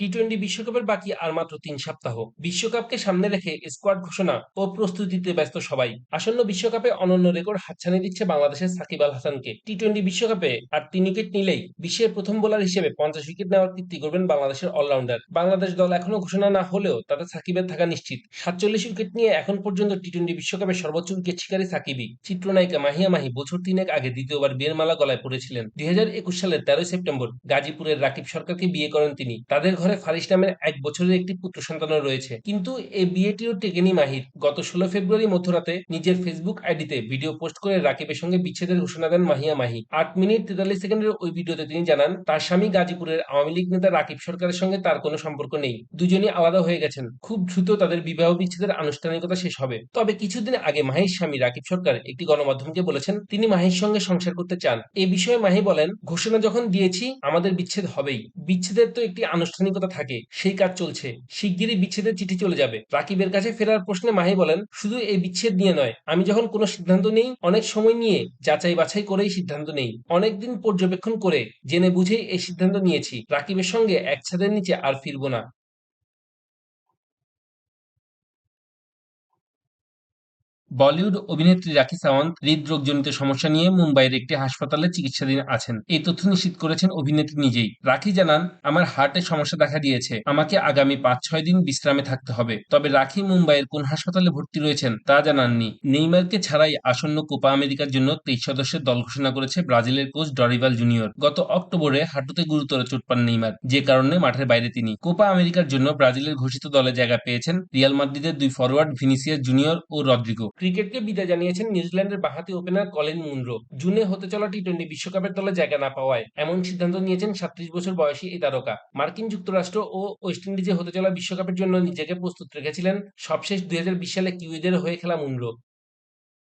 T twenty বিশ্বকাপের বাকি আর মাত্র তিন সপ্তাহ। বিশ্বকাপকে সামনে রেখে স্কোয়াড ঘোষণা ও প্রস্তুতিতে ব্যস্ত সবাই। আসন্ন বিশ্বকাপে অনন্য রেকর্ড হাতছানি দিচ্ছে বাংলাদেশের সাকিব আল হাসানকে। টি টোয়েন্টি বিশ্বকাপে আর তিন উইকেট নিলেই বিশ্বের প্রথম বোলার হিসেবে পঞ্চাশ উইকেট নেওয়ার কীর্তি করবেন বাংলাদেশের অলরাউন্ডার বাংলাদেশ দল এখনও ঘোষণা না হলেও তাতে সাকিবের থাকা নিশ্চিত। সাতচল্লিশ উইকেট নিয়ে এখন পর্যন্ত টি টোয়েন্টি বিশ্বকাপে সর্বোচ্চ উইকেট শিকারী সাকিবই। চিত্রনায়িকা মাহিয়া মাহি বছর তিনেক আগে দ্বিতীয়বার বিয়ের মালা গলায় পড়েছিলেন। দুই হাজার একুশ সালের তেরোই সেপ্টেম্বর গাজীপুরের রাকিব সরকারকে বিয়ে করেন তিনি। তাদের ঘরে ফারিস নামের এক বছরের একটি পুত্র সন্তানও রয়েছে। কিন্তু এই বিয়েটিও টেকেনি মাহির। গত ষোলো ফেব্রুয়ারি মধ্যরাতে নিজের ফেসবুক আইডিতে ভিডিও পোস্ট করে রাকিবের সঙ্গে বিচ্ছেদের ঘোষণা দেন মাহিয়া মাহি। আট মিনিট তেতাল্লিশ সেকেন্ডের ওই ভিডিওতে তিনি জানান, তার স্বামী গাজীপুরের আওয়ামী লীগ নেতা রাকিব সরকারের সঙ্গে তার কোনো সম্পর্ক নেই। দুজনই আলাদা হয়ে গেছেন। খুব দ্রুত তাদের বিবাহ বিচ্ছেদের আনুষ্ঠানিকতা শেষ হবে। তবে কিছুদিন আগে মাহির স্বামী রাকিব সরকার একটি গণমাধ্যমকে বলেছেন, তিনি মাহির সঙ্গে সংসার করতে চান। এ বিষয়ে মাহি বলেন, ঘোষণা যখন দিয়েছি, আমাদের বিচ্ছেদ হবেই। বিচ্ছেদের তো একটি আনুষ্ঠানিকতা থাকে। সেই কাজ চলছে। শিগগিরই বিচ্ছেদের চিঠি চলে যাবে। রাকিবের কাছে ফেরার প্রশ্নে মাহি বলেন, শুধু এই বিচ্ছেদ নিয়ে নয়। আমি যখন কোনো সিদ্ধান্ত নেই, অনেক সময় নিয়ে যাচাই বাছাই করেই সিদ্ধান্ত নেই। অনেকদিন পর্যবেক্ষণ করে জেনে বুঝেই এই সিদ্ধান্ত নিয়েছি। রাকিবের সঙ্গে এক ছাদের নিচে আর ফিরবো না। বলিউড অভিনেত্রী রাখি সাওয়ান্ত হৃদরোগজনিত সমস্যা নিয়ে মুম্বাইয়ের একটি হাসপাতালে চিকিৎসাধীন আছেন। এই তথ্য নিশ্চিত করেছেন অভিনেত্রী নিজেই। রাখি জানান, আমার হার্টে সমস্যা দেখা দিয়েছে। আমাকে আগামী পাঁচ ছয় দিন বিশ্রামে থাকতে হবে। তবে রাখি মুম্বাইয়ের কোন হাসপাতালে ভর্তি রয়েছেন তা জানাননি। নেইমারকে ছাড়াই আসন্ন কোপা আমেরিকার জন্য তেইশ সদস্যের দল ঘোষণা করেছে ব্রাজিলের কোচ ডরিভাল জুনিয়র। গত অক্টোবরে হাঁটুতে গুরুতর চোট পান নেইমার, যে কারণে মাঠের বাইরে তিনি। কোপা আমেরিকার জন্য ব্রাজিলের ঘোষিত দলে জায়গা পেয়েছেন রিয়াল মাদ্রিদের দুই ফরওয়ার্ড ভিনিসিয়াস জুনিয়র ও রদ্রিগো। ক্রিকেটকে বিদায় জানিয়েছেন নিউজিল্যান্ডের বাহাতি ওপেনার কলিন মুনরো। জুনে হতে চলা টি টোয়েন্টি বিশ্বকাপের দলে জায়গা না পাওয়ায় এমন সিদ্ধান্ত নিয়েছেন সাত্রিশ বছর বয়সী এই তারকা। মার্কিন যুক্তরাষ্ট্র ও ওয়েস্ট ইন্ডিজে হতে চলা বিশ্বকাপের জন্য নিজেকে প্রস্তুত রেখেছিলেন সবশেষ দুই হাজার বিশ সালে কিউইদের হয়ে খেলা মুনরো।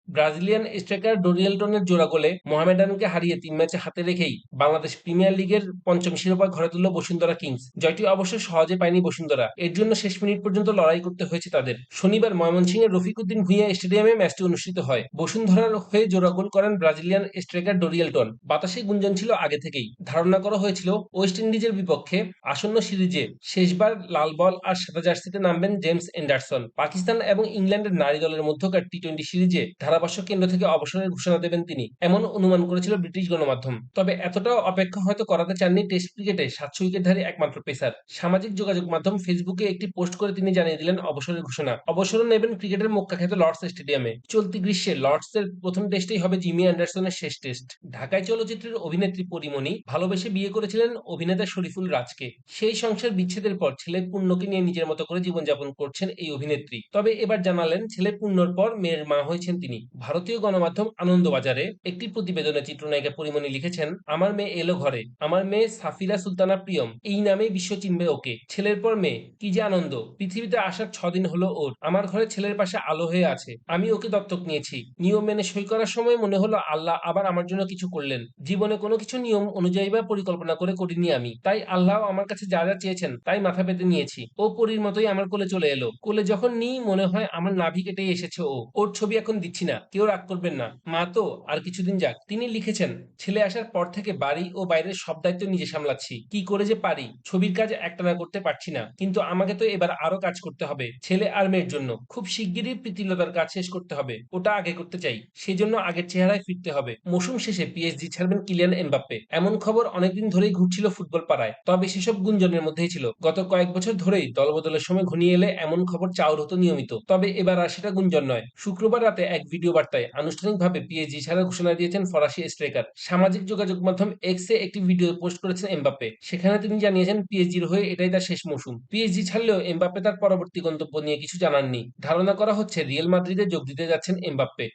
ব্রাজিলিয়ান স্ট্রাইকার ডোরিয়েলটনের জোড়া গোলে মোহামেডানকে হারিয়ে তিন ম্যাচে হাতে রেখেই বাংলাদেশ প্রিমিয়ার লিগের পঞ্চম শিরোপা ঘরে তুলল বসুন্ধরা কিংস। জয়টি অবশ্য সহজে পায়নি বসুন্ধরা। এর জন্য শেষ মিনিট পর্যন্ত লড়াই করতে হয়েছে তাদের। শনিবার ময়মনসিংহের রফিকুদ্দিন ভুঁইয়া স্টেডিয়ামে ম্যাচটি অনুষ্ঠিত হয়। বসুন্ধরার হয়ে জোড়া গোল করেন ব্রাজিলিয়ান স্ট্রাইকার ডোরিয়েলটন বাতাসে গুঞ্জন ছিল আগে থেকেই। ধারণা করা হয়েছিল, ওয়েস্ট ইন্ডিজের বিপক্ষে আসন্ন সিরিজে শেষবার লাল বল আর সাদা জার্সিতে নামবেন জেমস এন্ডারসন। পাকিস্তান এবং ইংল্যান্ডের নারী দলের মধ্যকার টি টোয়েন্টি সিরিজে ধারাভাষ্য কেন্দ্র থেকে অবসরের ঘোষণা দেবেন তিনি। এমন অনুমান করেছিল ব্রিটিশ গণমাধ্যম। তবে এতটাও অপেক্ষা হয়তো করাতে চাননি টেস্ট ক্রিকেটে সাতশো উইকেটধারী একমাত্র পেসার। সামাজিক যোগাযোগ মাধ্যম ফেসবুকে একটি পোস্ট করে তিনি জানিয়ে দিলেন অবসরের ঘোষণা। অবসর নেবেন ক্রিকেটের মক্কাখ্যাত লর্ডস স্টেডিয়ামে। চলতি গ্রীষ্মে লর্ডসের প্রথম টেস্টেই হবে জিমি অ্যান্ডারসনের শেষ টেস্ট। ঢাকায় চলচ্চিত্রের অভিনেত্রী পরিমণি ভালোবেসে বিয়ে করেছিলেন অভিনেতা শরীফুল রাজকে। সেই সংসার বিচ্ছেদের পর ছেলে পূর্ণকে নিয়ে নিজের মতো করে জীবনযাপন করছেন এই অভিনেত্রী। তবে এবার জানালেন ছেলে পূর্ণর পর মেয়ের মা হয়েছেন তিনি। ভারতীয় গণমাধ্যম আনন্দবাজারে একটি প্রতিবেদনে চিত্রনায়িকা পরিমণি লিখেছেন, আমার মেয়ে এলো ঘরে। আমার মেয়ে সাফিরা সুলতানা প্রিয়ম। এই নামেই বিশ্ব চিনবে ওকে। ছেলের পর মেয়ে। কি যে আনন্দ। পৃথিবীতে আসার ছদিন হলো ওর। আমার ঘরে ছেলের পাশে আলো হয়ে আছে। আমি ওকে দত্তক নিয়েছি। নিয়ম মেনে সই করার সময় মনে হলো, আল্লাহ আবার আমার জন্য কিছু করলেন। জীবনে কোনো কিছু নিয়ম অনুযায়ী বা পরিকল্পনা করে করিনি আমি। তাই আল্লাহ আমার কাছে যা যা চেয়েছেন, তাই মাথা পেতে নিয়েছি। ও পরীর মতোই আমার কোলে চলে এলো। কোলে যখন নিই, মনে হয় আমার নাভি কেটেই এসেছে ও। ওর ছবি এখন দিচ্ছি না। কেউ রাগ করবেন না। মা তো, আর কিছুদিন যাক। তিনি লিখেছেন, ছেলে আসার পর থেকে বাড়ি ও বাইরের সব দায়িত্ব নিজে সামলাচ্ছি। কি করে যে পারি? ছবির কাজ একটানা করতে পারছি না। কিন্তু আমাকে তো এবার আরও কাজ করতে হবে, ছেলে আর মেয়ের জন্য। খুব শিগগিরই প্রীতিলতার কাজ শেষ করতে হবে। ওটা আগে করতে চাই। সেজন্য আগের চেহারায় ফিরতে হবে। মৌসুম শেষে পিএসজি ছাড়বেন কিলিয়ান এমবাপ্পে। এমন খবর অনেকদিন ধরেই ঘুরছিল ফুটবল পাড়ায়। তবে সেসব গুঞ্জনের মধ্যেই ছিল। গত কয়েক বছর ধরেই দলবদলের সময় ঘনিয়ে এলে এমন খবর চাউর হতো নিয়মিত। তবে এবার আর সেটা গুঞ্জন নয়। শুক্রবার রাতে এক ভিডিও বার্তায় আনুষ্ঠানিক আনুষ্ঠানিকভাবে পিএজি ছাড়ার ঘোষণা দিয়েছেন ফরাসি স্ট্রাইকার। সামাজিক যোগাযোগ মাধ্যম এক্সে একটি ভিডিও পোস্ট করেছেন এমবাপ্পে। সেখানে তিনি জানিয়েছেন পিএজির হয়ে এটাই তার শেষ মৌসুম। পিএজি ছাড়লেও এমবাপ্পে তার পরবর্তী গন্তব্য নিয়ে কিছু জানাননি। ধারণা করা হচ্ছে রিয়েল মাদ্রিদে যোগ দিতে যাচ্ছেন এমবাপ্পে।